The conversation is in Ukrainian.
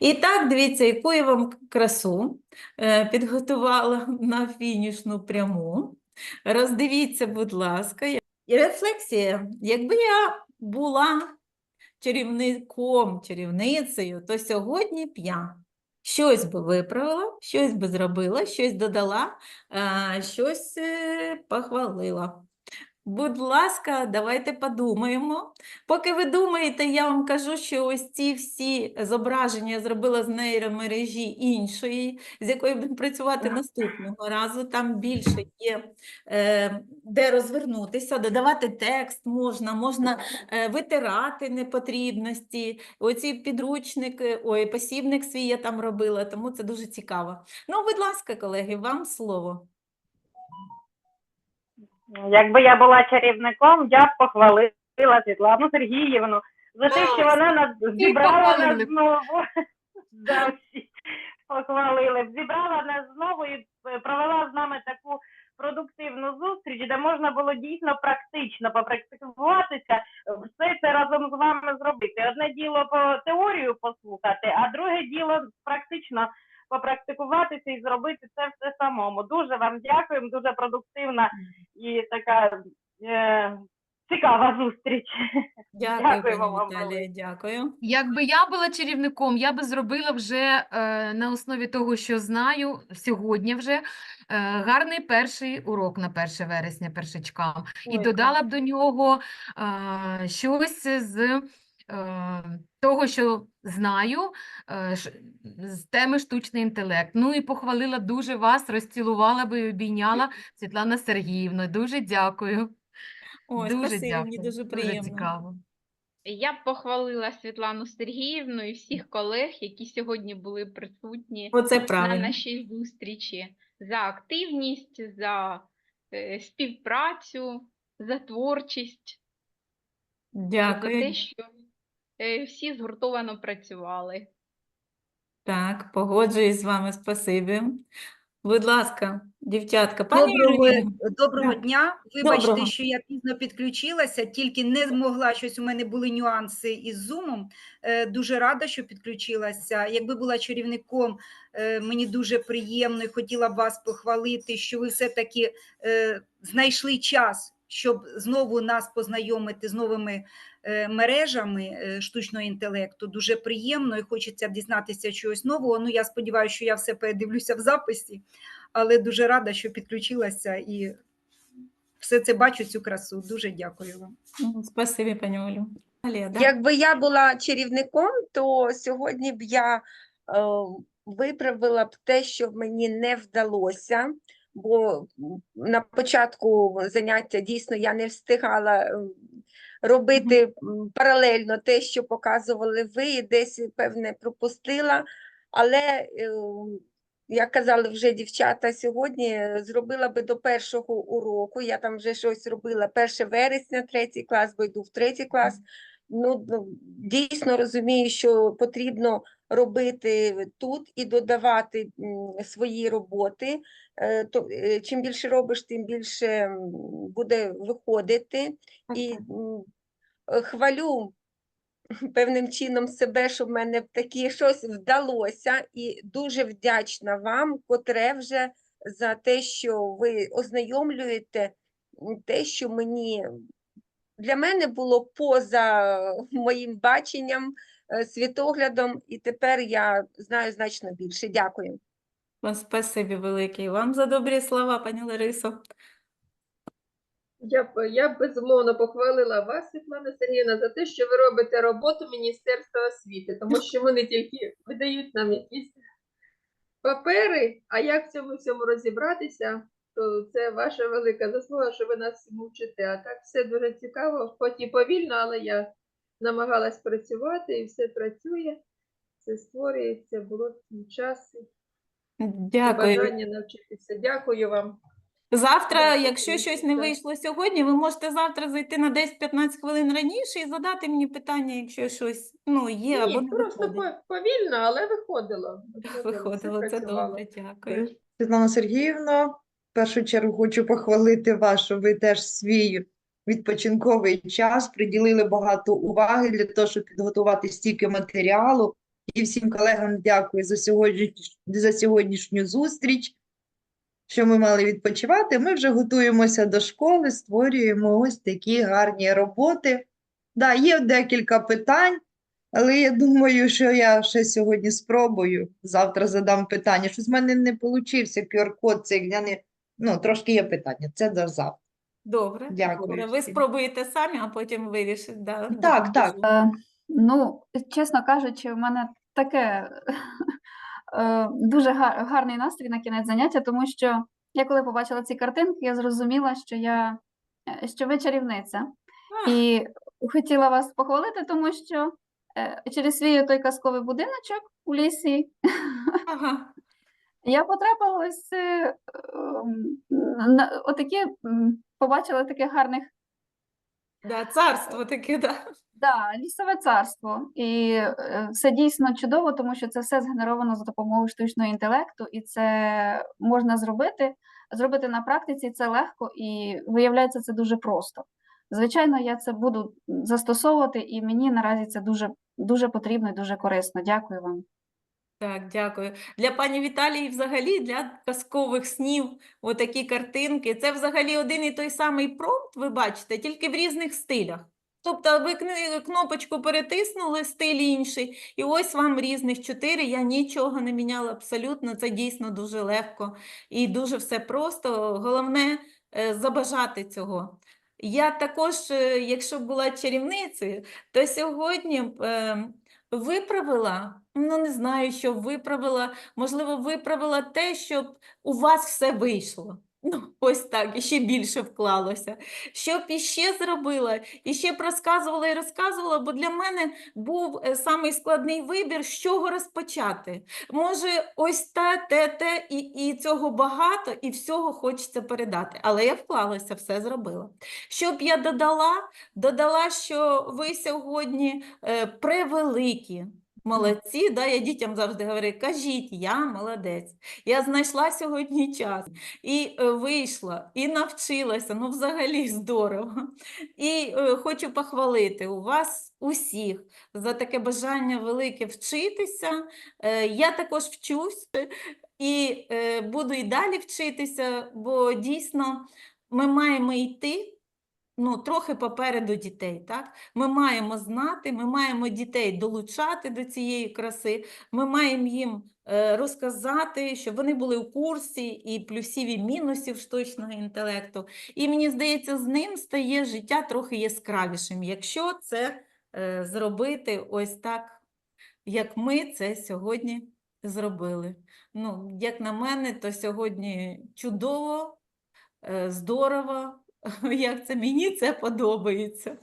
І так, дивіться, яку я вам красу е, підготувала на фінішну пряму. Роздивіться, будь ласка. І рефлексія. Якби я була чарівником, чарівницею, то сьогодні б я щось би виправила, щось би зробила, щось додала, щось е, похвалила. Будь ласка, давайте подумаємо. Поки ви думаєте, я вам кажу, що ось ці всі зображення я зробила з нейромережі іншої, з якою будемо працювати наступного разу. Там більше є е, де розвернутися, додавати текст можна, можна е, витирати непотрібності. Оці підручники, ой, посібник свій я там робила, тому це дуже цікаво. Ну, будь ласка, колеги, вам слово. Якби я була чарівником, я б похвалила Світлану Сергіївну за те, що вона нас зібрала нас знову. Да, всі похвалили б. Зібрала нас знову і е, провела з нами таку продуктивну зустріч, де можна було дійсно практично попрактикуватися, все це разом з вами зробити. Одне діло по теорію послухати, а друге діло практично попрактикуватися і зробити це все самому. Дуже вам дякуємо, дуже продуктивна і така е, цікава зустріч. Дякую, Дякуємо вам Віталія, дякую. Якби я була чарівником, я би зробила вже е, на основі того, що знаю сьогодні вже е, гарний перший урок на 1 вересня першачкам. І додала б до нього е, щось з того, що знаю, е, з теми штучний інтелект. Ну і похвалила дуже вас, розцілувала би і обійняла Світлана Сергіївна. Дуже дякую. Ой, Дуже спасибі, дякую. мені дуже приємно. цікаво. Я б похвалила Світлану Сергіївну і всіх колег, які сьогодні були присутні Оце на нашій зустрічі за активність, за е, співпрацю, за творчість, за те, що е, всі згуртовано працювали. Так, погоджуюсь з вами, спасибі. Будь ласка, дівчатка, пані Доброго, доброго дня. Вибачте, Доброго. що я пізно підключилася, тільки не змогла щось. У мене були нюанси із Zoom. Е, Дуже рада, що підключилася. Якби була чарівником, е, мені дуже приємно і хотіла б вас похвалити, що ви все-таки е, знайшли час, щоб знову нас познайомити з новими е, мережами е, штучного інтелекту. Дуже приємно і хочеться дізнатися чогось нового. Ну, я сподіваюся, що я все передивлюся в записі але дуже рада, що підключилася і все це бачу, цю красу. Дуже дякую вам. Спасибі, пані Олю. Якби я була чарівником, то сьогодні б я е, виправила б те, що мені не вдалося, бо на початку заняття дійсно я не встигала е, робити паралельно те, що показували ви, і десь певне пропустила. Але е, як казали вже дівчата сьогодні, е, зробила би до першого уроку. Я там вже щось робила 1 вересня, третій клас, бо йду в третій клас. Ну, дійсно розумію, що потрібно робити тут і додавати свої роботи. Е, То, е, чим більше робиш, тим більше буде виходити. І хвалю певним чином себе, що в мене таке щось вдалося, і дуже вдячна вам, котре вже за те, що ви ознайомлюєте те, що мені для мене було поза моїм баченням, світоглядом, і тепер я знаю значно більше. Дякую. Вам Спасибі велике і вам за добрі слова, пані Ларисо. Я б, я б безумовно похвалила вас, Світлана Сергіївна, за те, що ви робите роботу Міністерства освіти, тому що вони тільки видають нам якісь папери, а як в цьому всьому розібратися, то це ваша велика заслуга, що ви нас вчите. А так все дуже цікаво, хоч і повільно, але я намагалась працювати і все працює, все створюється, було час і Дякую. бажання навчитися. Дякую вам. Завтра, якщо щось не вийшло сьогодні, ви можете завтра зайти на 10-15 хвилин раніше і задати мені питання, якщо щось ну, є або не просто виходить. повільно, але виходило. Виходило, це працювало. добре, дякую. Світлана Сергіївна, в першу чергу хочу похвалити вас, що ви теж свій відпочинковий час приділили багато уваги для того, щоб підготувати стільки матеріалу. І всім колегам дякую за сьогодні, за сьогоднішню зустріч, що ми мали відпочивати. Ми вже готуємося до школи, створюємо ось такі гарні роботи. Да, є декілька питань, але я думаю, що я ще сьогодні спробую. Завтра задам питання. Щось в мене не получився QR-код, цей не... ну, трошки є питання. Це до завтра. Добре, Дякую добре. Ви спробуєте самі, а потім вирішите. Да, Так, так. Е, Ну, чесно кажучи, в мене таке е, дуже га- гарний настрій на кінець заняття, тому що я коли побачила ці картинки, я зрозуміла, що я е, що ви чарівниця. А. І хотіла вас похвалити, тому що е, через свій той казковий будиночок у лісі Ага. я потрапила ось е, ем, на отакі, побачила таких гарних Да, царство таке, да. Да, лісове царство. І е, все дійсно чудово, тому що це все згенеровано за допомогою штучного інтелекту, і це можна зробити, зробити на практиці це легко і виявляється це дуже просто. Звичайно, я це буду застосовувати, і мені наразі це дуже, дуже потрібно і дуже корисно. Дякую вам. Так, дякую. Для пані Віталії взагалі для казкових снів отакі картинки. Це взагалі один і той самий промпт, ви бачите, тільки в різних стилях. Тобто ви кнопочку перетиснули, стиль інший, і ось вам різних чотири. Я нічого не міняла абсолютно. Це дійсно дуже легко і дуже все просто. Головне е, забажати цього. Я також, е, якщо була чарівницею, то сьогодні б, е, виправила, ну не знаю, що виправила, можливо, виправила те, щоб у вас все вийшло. Ну, ось так, і ще більше вклалося. Щоб іще зробила, і ще б розказувала і розказувала, бо для мене був е, самий складний вибір, з чого розпочати. Може, ось те, те, те, і, і цього багато, і всього хочеться передати. Але я вклалася, все зробила. Щоб я додала, додала, що ви сьогодні е, превеликі. Молодці, да, я дітям завжди говорю, кажіть, я молодець. Я знайшла сьогодні час і е, вийшла, і навчилася. Ну, взагалі здорово. І е, хочу похвалити у вас усіх за таке бажання велике вчитися. Е, я також вчусь і буду і далі вчитися, бо дійсно ми маємо йти ну, трохи попереду дітей. Так? Ми маємо знати, ми маємо дітей долучати до цієї краси, ми маємо їм е, розказати, щоб вони були у курсі і плюсів, і мінусів штучного інтелекту. І мені здається, з ним стає життя трохи яскравішим, якщо це е, зробити ось так, як ми це сьогодні зробили. Ну, як на мене, то сьогодні чудово, е, здорово. Як це мені це подобається.